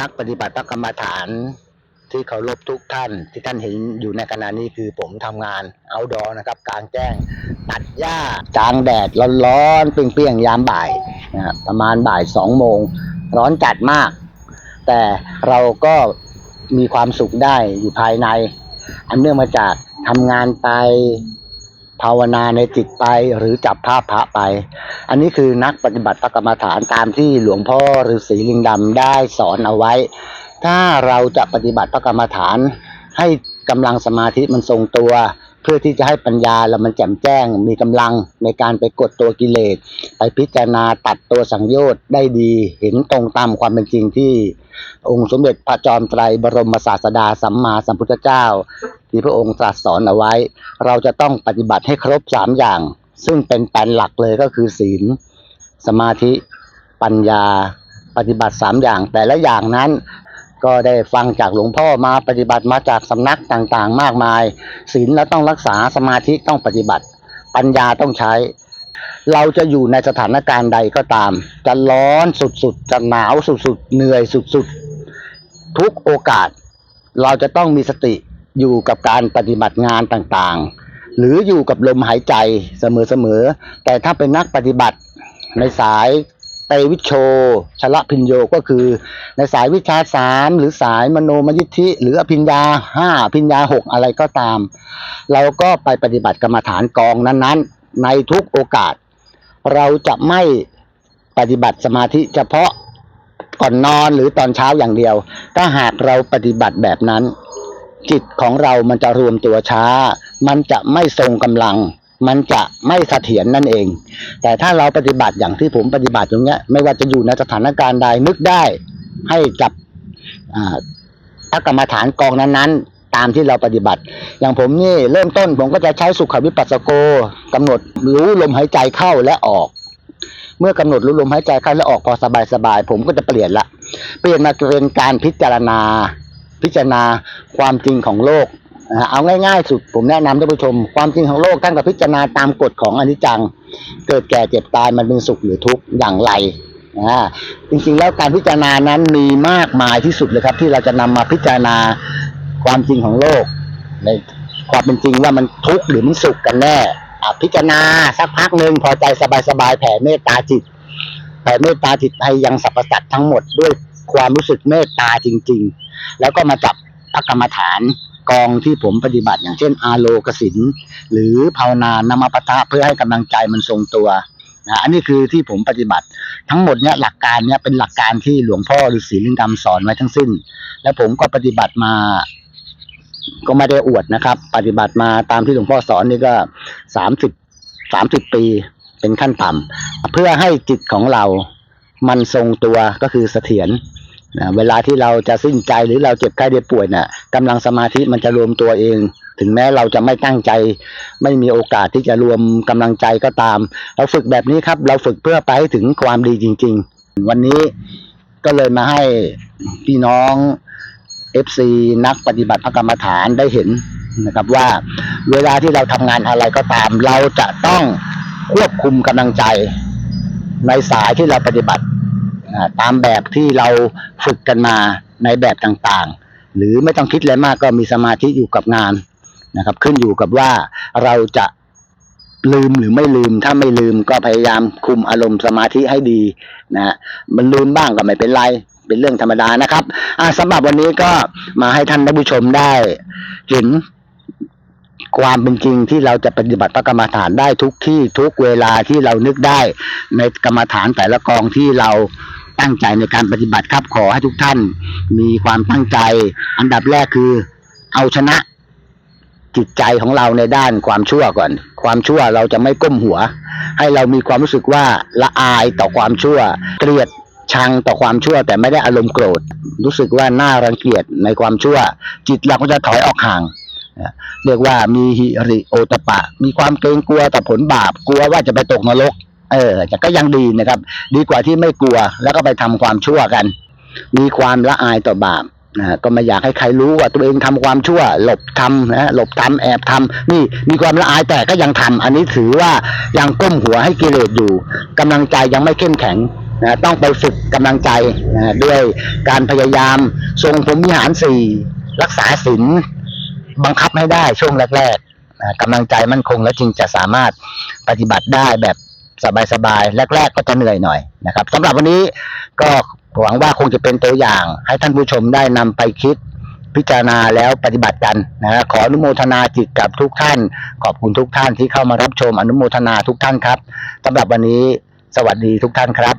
นักปฏิบัติกรรมฐานที่เคารพทุกท่านที่ท่านเห็นอยู่ในขณะนี้คือผมทำงานเอาดอนะครับกลางแจ้ง ตัดหญ้ากลางแดดร้อนๆเปรี้ยงๆยามบ่ายนะประมาณบ่ายสองโมง ร้อนจัดมาก แต่เราก็มีความสุขได้อยู่ภายใน อันเนื่องมาจากทำงานไป ภาวนาในจิตไปหรือจับภาพพระไป อันนี้คือนักปฏิบัติพระกรรมฐานตามที่หลวงพ่อฤาษีลิงดำได้สอนเอาไว้ ถ้าเราจะปฏิบัติพระกรรมฐานให้กำลังสมาธิมันทรงตัว เพื่อที่จะให้ปัญญาเรามันแจ่มแจ้ง มีกำลังในการไปกดตัวกิเลส ไปพิจารณาตัดตัวสังโยชน์ได้ดี เห็นตรงตามความเป็นจริงที่ องค์สมเด็จพระจอมไตรบรมศาสดาสัมมาสัมพุทธเจ้า ที่พระองค์ตรัสสอนเอาไว้ เราจะต้องปฏิบัติให้ครบสามอย่าง ซึ่งเป็นแปนหลักเลยก็คือศีล สมาธิ ปัญญา ปฏิบัติสามอย่าง แต่ละอย่างนั้น ก็ได้ฟังจากหลวงพ่อมาปฏิบัติมาจากสำนักต่างๆ มากมายศีลแล้วต้องรักษาสมาธิต้องปฏิบัติ ปัญญาต้องใช้ เราจะอยู่ในสถานการณ์ใดก็ตาม จะร้อนสุดๆ จะหนาวสุดๆ เหนื่อยสุดๆ ทุกโอกาส เราจะต้องมีสติอยู่กับการปฏิบัติงานต่างๆ หรืออยู่กับลมหายใจเสมอๆ แต่ถ้าเป็นนักปฏิบัติในสาย ตวิชโชชละพิญโยก็คือ ในสายวิชาสามหรือสายมโนมยิทธิ หรืออภิญญาห้าอภิญญาหกอะไรก็ตาม เราก็ไปปฏิบัติกรรมฐานกองนั้นๆ ในทุกโอกาส เราจะไม่ปฏิบัติสมาธิเฉพาะก่อนนอนหรือตอนเช้าอย่างเดียว ถ้าหากเราปฏิบัติแบบนั้น จิตของเรามันจะรวมตัวช้า มันจะไม่ทรงกำลัง มันจะไม่เสถียรนั่นเอง แต่ถ้าเราปฏิบัติอย่างที่ผมปฏิบัติตรงเนี้ยไม่ว่าจะอยู่ในสถานการณ์ใดนึกได้ให้จับอ่าพระกรรมฐานกองนั้นๆ ตามที่เราปฏิบัติ อย่างผมนี่เริ่มต้นผมก็จะใช้สุขวิปัสสโกกำหนดรู้ลมหายใจเข้าและออก เมื่อกำหนดรู้ลมหายใจเข้าและออกพอสบายๆผมก็จะเปลี่ยนละ เปลี่ยนมาเป็นการพิจารณาพิจารณาความจริงของโลก นะเอาง่ายๆสุดผมแนะนำท่านผู้ชม ความจริงของโลกท่านกับพิจารณาตามกฎของอนิจจัง เกิดแก่เจ็บตายมันเป็นสุขหรือทุกข์อย่างไรนะจริงๆแล้วการพิจารณานั้นมีมากมายที่สุดเลยครับ ที่เราจะนำมาพิจารณาความจริงของโลก ในความเป็นจริงว่ามันทุกข์หรือมันสุขกันแน่พิจารณาสักพักหนึ่งพอใจสบายๆแผ่เมตตาจิตแผ่เมตตาจิตให้ยังสรรพสัตว์ทั้งหมดด้วยความรู้สึกเมตตาจริง ๆ แล้วก็มาจับพระกรรมฐาน กองที่ผมปฏิบัติ อย่างเช่น อาโลกสินหรือภาวนานามปทะเพื่อให้กำลังใจมันทรงตัวนะอันนี้คือที่ผมปฏิบัติ ทั้งหมดเนี้ยหลักการเนี้ยเป็นหลักการที่หลวงพ่อฤาษีลิงดำสอนไว้ทั้งสิ้น และผมก็ปฏิบัติมา ก็ไม่ได้อวดนะครับ ปฏิบัติมาตามที่หลวงพ่อสอนนี่ก็สามสิบสามสิบปีเป็นขั้นต่ำเพื่อให้จิตของเรามันทรงตัวก็คือเสถียร นะเวลาที่เราจะสิ้นใจหรือเราเจ็บไข้ได้ป่วยน่ะกำลังสมาธิมันจะรวมตัวเอง ถึงแม้เราจะไม่ตั้งใจ ไม่มีโอกาสที่จะรวมกำลังใจก็ตาม เราฝึกแบบนี้ครับ เราฝึกเพื่อไปให้ถึงความดีจริง ๆ วันนี้ก็เลยมาให้พี่น้อง FC นักปฏิบัติพระกรรมฐานได้เห็นนะครับว่าเวลาที่เราทำงานอะไรก็ตาม เราจะต้องควบคุมกำลังใจในสายที่เราปฏิบัติ ตามแบบที่เราฝึกกันมาในแบบต่างๆ หรือไม่ต้องคิดอะไรมากก็มีสมาธิอยู่กับงานนะครับ ขึ้นอยู่กับว่าเราจะลืมหรือไม่ลืมถ้าไม่ลืมก็พยายามคุมอารมณ์สมาธิให้ดีนะฮะมันลืมบ้างก็ไม่เป็นไร เป็นเรื่องธรรมดานะครับอ่าสำหรับวันนี้ก็มาให้ท่านผู้ชมได้เห็นความเป็นจริงที่เราจะปฏิบัติพระกรรมฐานได้ทุกที่ทุกเวลาที่เรานึกได้ในกรรมฐานแต่ละกองที่เรา ตั้งใจในการปฏิบัติครับขอให้ทุกท่าน มีความตั้งใจ อันดับแรกคือ เอาชนะจิตใจของเราในด้านความชั่วก่อน ความชั่วเราจะไม่ก้มหัว ให้เรามีความรู้สึกว่าละอายต่อความชั่ว เกลียดชังต่อความชั่ว แต่ไม่ได้อารมณ์โกรธ รู้สึกว่าน่ารังเกียจในความชั่ว จิตเราก็จะถอยออกห่างเรียกว่ามีหิริโอตปะ มีความเกรงกลัวต่อผลบาป กลัวว่าจะไปตกนรก เออ แต่ก็ยังดีนะครับ ดีกว่าที่ไม่กลัว แล้วก็ไปทำความชั่วกัน มีความละอายต่อบาปนะก็ไม่อยากให้ใครรู้ว่าตัวเองทำความชั่ว หลบทำนะหลบทำแอบทำนี่มีความละอายแต่ก็ยังทำอันนี้ถือว่ายังก้มหัวให้กิเลสอยู่กำลังใจยังไม่เข้มแข็งนะต้องไปฝึกกำลังใจนะด้วยการพยายามทรงผมวิหารสี่รักษาศีลบังคับให้ได้ช่วงแรกๆนะกำลังใจมั่นคงแล้วจึงจะสามารถปฏิบัติได้แบบ สบายๆ แรก ๆ ก็จะเหนื่อยหน่อยนะครับสำหรับวันนี้ก็หวังว่าคงจะเป็นตัวอย่าง ให้ท่านผู้ชมได้นำไปคิดพิจารณาแล้วปฏิบัติกันนะขออนุโมทนาจิตกับทุกท่าน ขอบคุณทุกท่านที่เข้ามารับชมอนุโมทนาทุกท่านครับสำหรับวันนี้สวัสดีทุกท่านครับ